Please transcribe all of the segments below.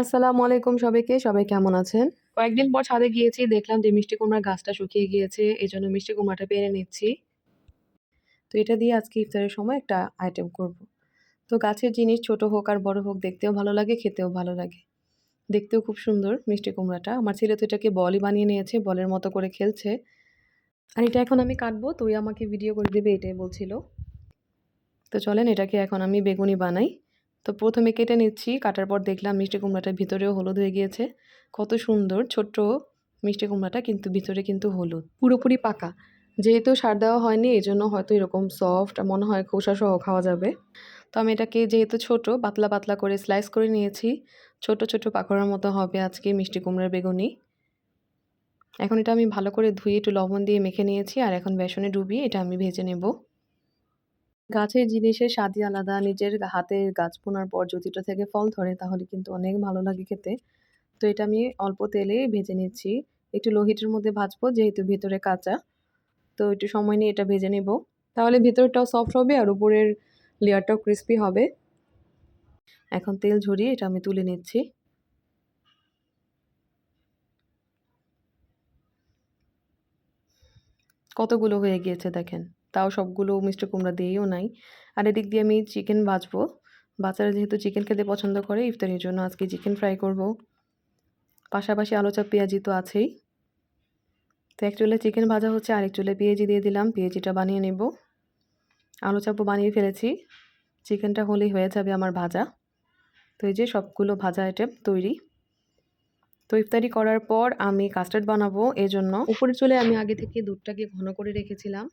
আসসালামু আলাইকুম সবাইকে। সবাই কেমন আছেন? কয়েকদিন পর ছাদে গিয়েছি দেখলাম যে মিষ্টি কুমড়ার গাছটা শুকিয়ে গিয়েছে। এই জন্য মিষ্টি কুমড়াটা পেড়ে নিচ্ছি। তো এটা দিয়ে আজকে ইফতারের সময় একটা আইটেম করব। তো গাছের জিনিস ছোট হোক আর বড় হোক দেখতেও ভালো লাগে, খেতেও ভালো লাগে। দেখতেও খুব সুন্দর মিষ্টি কুমড়াটা। আমার ছেলে তো এটাকে বলই বানিয়ে নিয়েছে, বলের মতো করে খেলছে। আর এটা এখন আমি কাটবো, তুই আমাকে ভিডিও করে দেবে এটাই বলছিল। তো চলেন এটাকে এখন আমি বেগুনি বানাই। তো প্রথমে কেটে নিচ্ছি, কাটার পর দেখলাম মিষ্টি কুমড়াটার ভিতরেও হলুদ হয়ে গিয়েছে। কত সুন্দর, ছোট্ট মিষ্টি কুমড়াটা কিন্তু ভিতরে কিন্তু হলুদ, পুরোপুরি পাকা। যেহেতু সার দেওয়া হয়নি এই জন্য হয়তো এরকম সফট মনে হয় খোসা সহ খাওয়া যাবে। তো আমি এটাকে যেহেতু ছোট, পাতলা পাতলা করে স্লাইস করে নিয়েছি। ছোট ছোট পাকড়ার মতো হবে আজকে মিষ্টি কুমড়ার বেগুনি। এখন এটা আমি ভালো করে ধুয়ে একটু লবণ দিয়ে মেখে নিয়েছি, আর এখন বেসনে ডুবিয়ে এটা আমি ভেজে নেব। গাছের জিনিসের স্বাদই আলাদা। নিজের হাতের গাছ পোনার পর যদি থেকে ফল ধরে, তাহলে কিন্তু অনেক ভালো লাগে খেতে। তো এটা আমি অল্প তেলে ভেজে নিচ্ছি। একটু লোহিটের মধ্যে ভাজবো, যেহেতু ভিতরে কাঁচা। তো একটু সময় নিয়ে এটা ভেজে নেব। তাহলে ভেতরটাও সফট হবে আর উপরের লেয়ারটাও ক্রিস্পি হবে। এখন তেল ঝরিয়ে এটা আমি তুলে নিচ্ছি। কতগুলো হয়ে গিয়েছে দেখেন। তাও সবগুলো মিষ্টি কুমড়া দিয়েও নাই। আর এদিক দিয়ে আমি চিকেন বাজবো বাচ্চারা যেহেতু চিকেন খেতে পছন্দ করে, ইফতারির জন্য আজকে চিকেন ফ্রাই করব। পাশাপাশি আলু পেঁয়াজি তো আছেই। তো এক চুলে চিকেন ভাজা হচ্ছে, আরেক চুলে পেঁয়াজি দিয়ে দিলাম। পেঁয়াজিটা বানিয়ে নেব। আলু চাপও বানিয়ে ফেলেছি। চিকেনটা হলেই হয়ে যাবে আমার ভাজা। তো এই যে সবগুলো ভাজা আইটেম তৈরি। তো ইফতারি করার পর আমি কাস্টার্ড বানাবো, এজন্য উপরে চলে আমি আগে থেকে দুধটাকে ঘন করে রেখেছিলাম।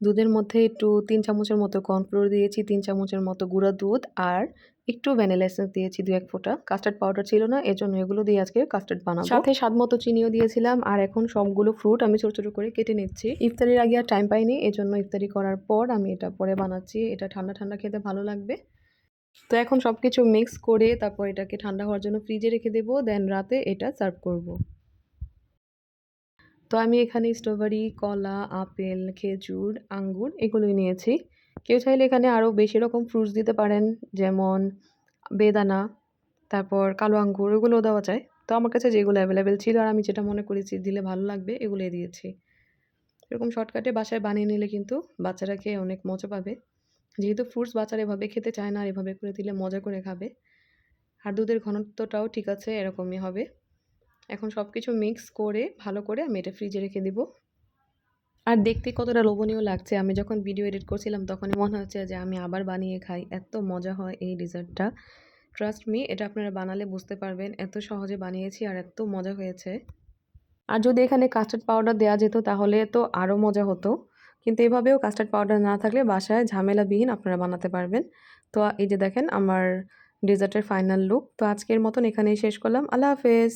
দুধের মধ্যে একটু তিন চামচের মতো কর্নফ্লোর দিয়েছি, তিন চামচের মতো গুঁড়া দুধ আর একটু ভ্যানিলা এসেন্স দিয়েছি দু এক ফোঁটা। কাস্টার্ড পাউডার ছিল না, এজন্য এগুলো দিয়ে আজকে কাস্টার্ড বানাবো। সাথে স্বাদ মতো চিনিও দিয়েছিলাম আর এখন সবগুলো ফ্রুট আমি ছোট ছোট করে কেটে নিচ্ছি। ইফতারির আগে আর টাইম পাইনি, এজন্য ইফতারি করার পর আমি এটা পরে বানাচ্ছি। এটা ঠান্ডা ঠান্ডা খেতে ভালো লাগবে। তো এখন সব কিছু মিক্স করে তারপর এটাকে ঠান্ডা হওয়ার জন্য ফ্রিজে রেখে দেবো দেন রাতে এটা সার্ভ করব। তো আমি এখানে স্ট্রবেরি, কলা, আপেল, খেজুর, আঙ্গুর এগুলোই নিয়েছি। কেউ চাইলে এখানে আরও বেশি রকম ফ্রুটস দিতে পারেন, যেমন বেদানা, তারপর কালো আঙ্গুর এগুলোও দেওয়া যায়। তো আমার কাছে যেগুলো অ্যাভেলেবেল ছিল আর আমি যেটা মনে করেছি দিলে ভালো লাগবে এগুলোই দিয়েছি। এরকম শর্টকাটে বাসায় বানিয়ে নিলে কিন্তু বাচ্চারা খেয়ে অনেক মজা পাবে। যেহেতু ফ্রুটস বাচ্চারা এভাবে খেতে চায় না আর এভাবে করে দিলে মজা করে খাবে। আর দুধের ঘনত্বটাও ঠিক আছে এরকমই হবে। এখন সব কিছু মিক্স করে, ভালো করে আমি এটা ফ্রিজে রেখে দিব। আর দেখতে কতটা লোভনীয় লাগছে। আমি যখন ভিডিও এডিট করছিলাম, তখনই মনে হচ্ছে যে আমি আবার বানিয়ে খাই। এত মজা হয় এই ডিজার্টটা ট্রাস্ট মি এটা আপনারা বানালে বুঝতে পারবেন এত সহজে বানিয়েছি আর এত মজা হয়েছে। আর যদি এখানে কাস্টার্ড পাউডার দেওয়া যেত, তাহলে তো আরও মজা হতো। কিন্তু এভাবেও কাস্টার্ড পাউডার না থাকলে বাসায় ঝামেলাবিহীন আপনারা বানাতে পারবেন। তো এই যে দেখেন, আমার ডেজার্টের ফাইনাল লুক তো আজকের মতন এখানেই শেষ করলাম। আল্লাহ হাফেজ।